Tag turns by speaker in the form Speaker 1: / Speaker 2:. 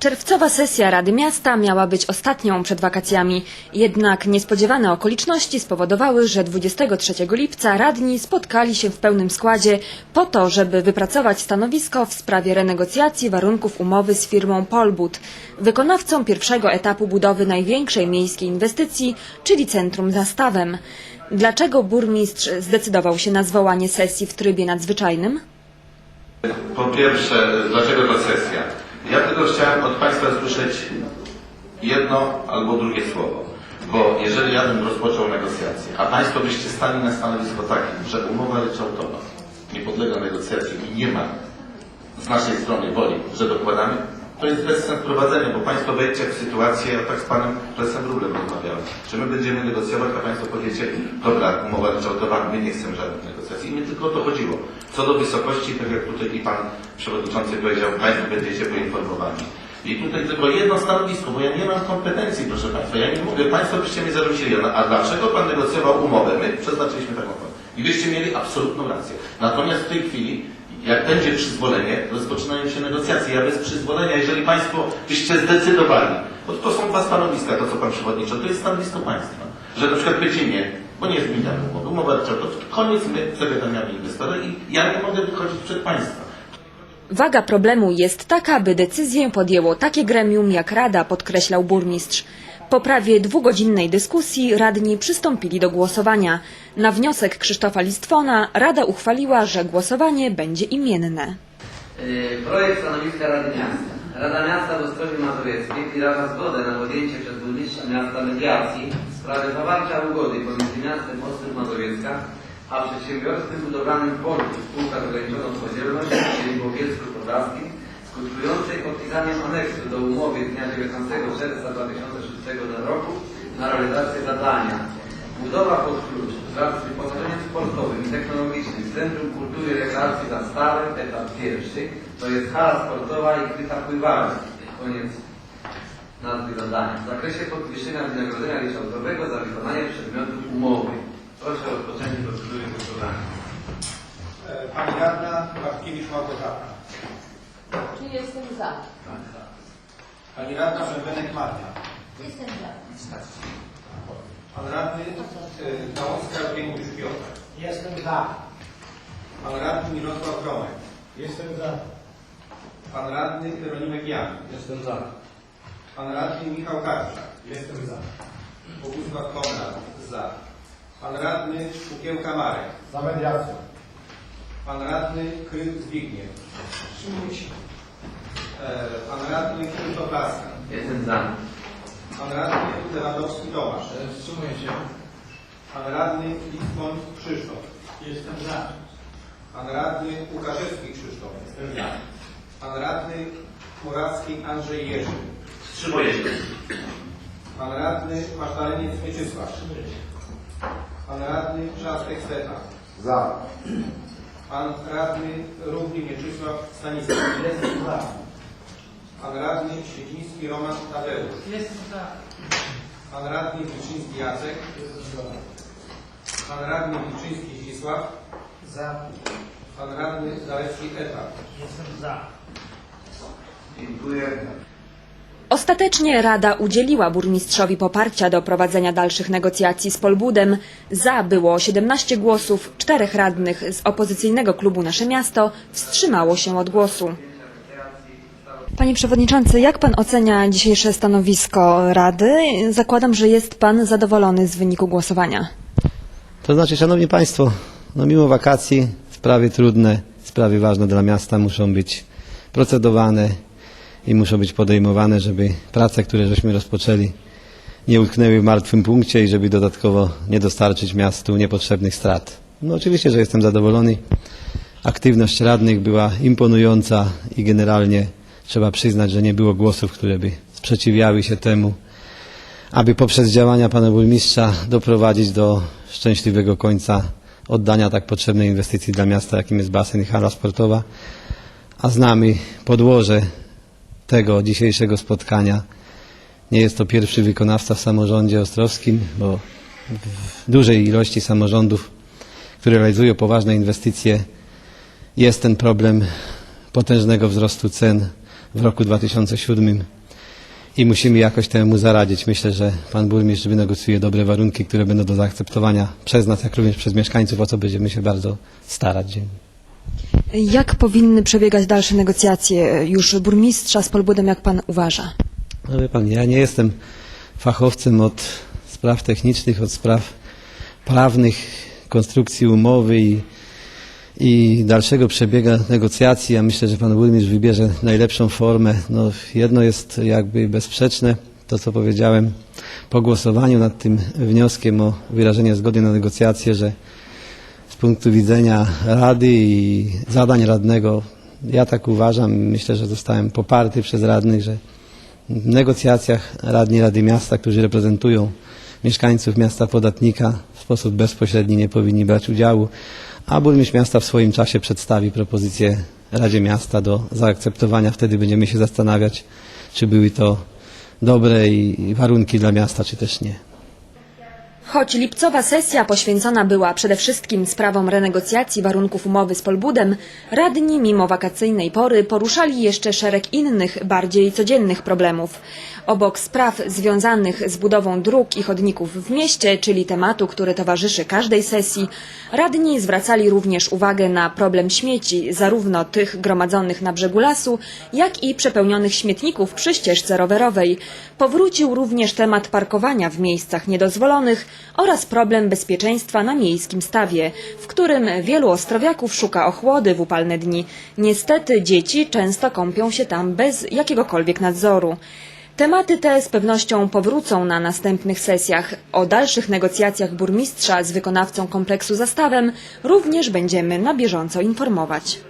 Speaker 1: Czerwcowa sesja Rady Miasta miała być ostatnią przed wakacjami, jednak niespodziewane okoliczności spowodowały, że 23 lipca radni spotkali się w pełnym składzie po to, żeby wypracować stanowisko w sprawie renegocjacji warunków umowy z firmą Polbud, wykonawcą pierwszego etapu budowy największej miejskiej inwestycji, czyli Centrum Zastawem. Dlaczego burmistrz zdecydował się na zwołanie sesji w trybie nadzwyczajnym?
Speaker 2: Po pierwsze, dlaczego to sesja? Ja tylko chciałem od Państwa słyszeć jedno albo drugie słowo. Bo jeżeli ja bym rozpoczął negocjacje, a Państwo byście stali na stanowisku takim, że umowa ryczałtowa nie podlega negocjacji i nie ma z naszej strony woli, że dokładamy, to jest bez sensu prowadzenia, bo Państwo wejdziecie w sytuację, ja tak z Panem Prezesem Rublem rozmawiałem, czy my będziemy negocjować, a Państwo powiecie, dobra, umowa ryczałtowa, my nie chcemy żadnych negocjacji. I mi tylko o to chodziło. Co do wysokości, tak jak tutaj i Pan Przewodniczący powiedział, Państwo będziecie poinformowani. I tutaj tylko jedno stanowisko, bo ja nie mam kompetencji, proszę Państwa. Ja nie mogę, Państwo byście mnie zarzucili, a dlaczego Pan negocjował umowę? My przeznaczyliśmy taką umowę. I byście mieli absolutną rację. Natomiast w tej chwili, jak będzie przyzwolenie, rozpoczynają się negocjacje. Ja bez przyzwolenia, jeżeli Państwo byście zdecydowali, bo to są dwa stanowiska, to co Pan Przewodniczący, to jest stanowisko Państwa, że na przykład będzie nie, bo nie zmieniamy umowy, umowa ryczałtowa, koniec, my zawiadamiamy inwestora i ja nie mogę wychodzić przed Państwa.
Speaker 1: Waga problemu jest taka, by decyzję podjęło takie gremium jak Rada, podkreślał burmistrz. Po prawie dwugodzinnej dyskusji radni przystąpili do głosowania. Na wniosek Krzysztofa Listwona Rada uchwaliła, że głosowanie będzie imienne.
Speaker 3: Yy, Projekt stanowiska Rady Miasta. Rada Miasta w Ostrowie Mazowieckiej wyraża zgodę na podjęcie przez burmistrza miasta mediacji w sprawie zawarcia ugody pomiędzy miastem Ostrów Mazowiecka a przedsiębiorstwem budowlanym Polku spółka z ograniczoną odpowiedzialnością, czyli po Bielsku Podlaskim, skutkującej podpisaniem aneksu do umowy dnia 19 czerwca 2006 roku na realizację zadania Budowa pod klucz wraz z wyposażeniem sportowym i technologicznym Centrum Kultury i Rekreacji Zastawy, etap pierwszy, to jest hala sportowa i kryta pływalnia. Koniec nazwy zadania. W zakresie podwyższenia wynagrodzenia ryczałtowego za wykonanie przedmiotów umowy. Proszę o rozpoczęcie procedury głosowania.
Speaker 4: E, Pani radna Bartkiewicz Małgorzata.
Speaker 5: Czy jestem za?
Speaker 4: Pani radna Bębenek Maria.
Speaker 5: Jestem za.
Speaker 4: Pan radny e, Gałązka Eugeniusz Piotr.
Speaker 6: Jestem za.
Speaker 4: Pan radny Mirosław Gromek.
Speaker 6: Jestem za.
Speaker 4: Pan radny Jeronimek Jan.
Speaker 6: Jestem za.
Speaker 4: Pan radny Michał Karczak.
Speaker 6: Jestem za.
Speaker 4: Bogusław Konrad. Za. Pan radny Szkukiełka Marek.
Speaker 6: Za mediacją.
Speaker 4: Pan radny Kryl Zbigniew.
Speaker 6: Wstrzymuję się.
Speaker 4: E, Pan radny Krzysztof Laska.
Speaker 3: Jestem za.
Speaker 4: Pan radny Lewandowski Tomasz.
Speaker 6: Wstrzymuję się.
Speaker 4: Pan radny Litwon Krzysztof.
Speaker 6: Jestem za.
Speaker 4: Pan radny Łukaszewski Krzysztof.
Speaker 6: Jestem za.
Speaker 4: Pan radny Muracki Andrzej Jerzy.
Speaker 2: Wstrzymuję się.
Speaker 4: Pan radny Masztaleniec Mieczysław. Pan radny Trzastek Stefan.
Speaker 6: Za.
Speaker 4: Pan radny Równy Mieczysław Stanisław.
Speaker 6: Jestem za.
Speaker 4: Pan radny Siedziński Roman Tadeusz.
Speaker 6: Jestem za.
Speaker 4: Pan radny Wilczyński Jacek.
Speaker 6: Jestem za.
Speaker 4: Pan radny Wilczyński Zdzisław.
Speaker 6: Za.
Speaker 4: Pan radny Zalewski Eta.
Speaker 6: Jestem za.
Speaker 4: Dziękuję.
Speaker 1: Ostatecznie Rada udzieliła burmistrzowi poparcia do prowadzenia dalszych negocjacji z Polbudem. Za było 17 głosów, czterech radnych z opozycyjnego klubu Nasze Miasto wstrzymało się od głosu. Panie Przewodniczący, jak Pan ocenia dzisiejsze stanowisko Rady? Zakładam, że jest Pan zadowolony z wyniku głosowania.
Speaker 7: To znaczy, Szanowni Państwo, no mimo wakacji sprawy trudne, sprawy ważne dla miasta muszą być procedowane i muszą być podejmowane, żeby prace, które żeśmy rozpoczęli, nie utknęły w martwym punkcie i żeby dodatkowo nie dostarczyć miastu niepotrzebnych strat. No oczywiście, że jestem zadowolony. Aktywność radnych była imponująca i generalnie trzeba przyznać, że nie było głosów, które by sprzeciwiały się temu, aby poprzez działania pana burmistrza doprowadzić do szczęśliwego końca oddania tak potrzebnej inwestycji dla miasta, jakim jest basen i hala sportowa. A znamy podłoże tego dzisiejszego spotkania. Nie jest to pierwszy wykonawca w samorządzie ostrowskim, bo w dużej ilości samorządów, które realizują poważne inwestycje, jest ten problem potężnego wzrostu cen w roku 2007 i musimy jakoś temu zaradzić. Myślę, że pan burmistrz wynegocjuje dobre warunki, które będą do zaakceptowania przez nas, jak również przez mieszkańców, o co będziemy się bardzo starać.
Speaker 1: Jak powinny przebiegać dalsze negocjacje już burmistrza z Polbudem, jak pan uważa?
Speaker 7: No wie pan, ja nie jestem fachowcem od spraw technicznych, od spraw prawnych, konstrukcji umowy i, i dalszego przebiega negocjacji. Ja myślę, że pan burmistrz wybierze najlepszą formę. No, jedno jest jakby bezsprzeczne, to co powiedziałem po głosowaniu nad tym wnioskiem o wyrażenie zgody na negocjacje, że punktu widzenia Rady i zadań radnego, ja tak uważam, myślę, że zostałem poparty przez radnych, że w negocjacjach radni Rady Miasta, którzy reprezentują mieszkańców miasta podatnika w sposób bezpośredni nie powinni brać udziału, a burmistrz miasta w swoim czasie przedstawi propozycję Radzie Miasta do zaakceptowania. Wtedy będziemy się zastanawiać, czy były to dobre i warunki dla miasta, czy też nie.
Speaker 1: Choć lipcowa sesja poświęcona była przede wszystkim sprawom renegocjacji warunków umowy z Polbudem, radni mimo wakacyjnej pory poruszali jeszcze szereg innych, bardziej codziennych problemów. Obok spraw związanych z budową dróg i chodników w mieście, czyli tematu, który towarzyszy każdej sesji, radni zwracali również uwagę na problem śmieci, zarówno tych gromadzonych na brzegu lasu, jak i przepełnionych śmietników przy ścieżce rowerowej. Powrócił również temat parkowania w miejscach niedozwolonych oraz problem bezpieczeństwa na miejskim stawie, w którym wielu ostrowiaków szuka ochłody w upalne dni. Niestety dzieci często kąpią się tam bez jakiegokolwiek nadzoru. Tematy te z pewnością powrócą na następnych sesjach. O dalszych negocjacjach burmistrza z wykonawcą kompleksu zastawem również będziemy na bieżąco informować.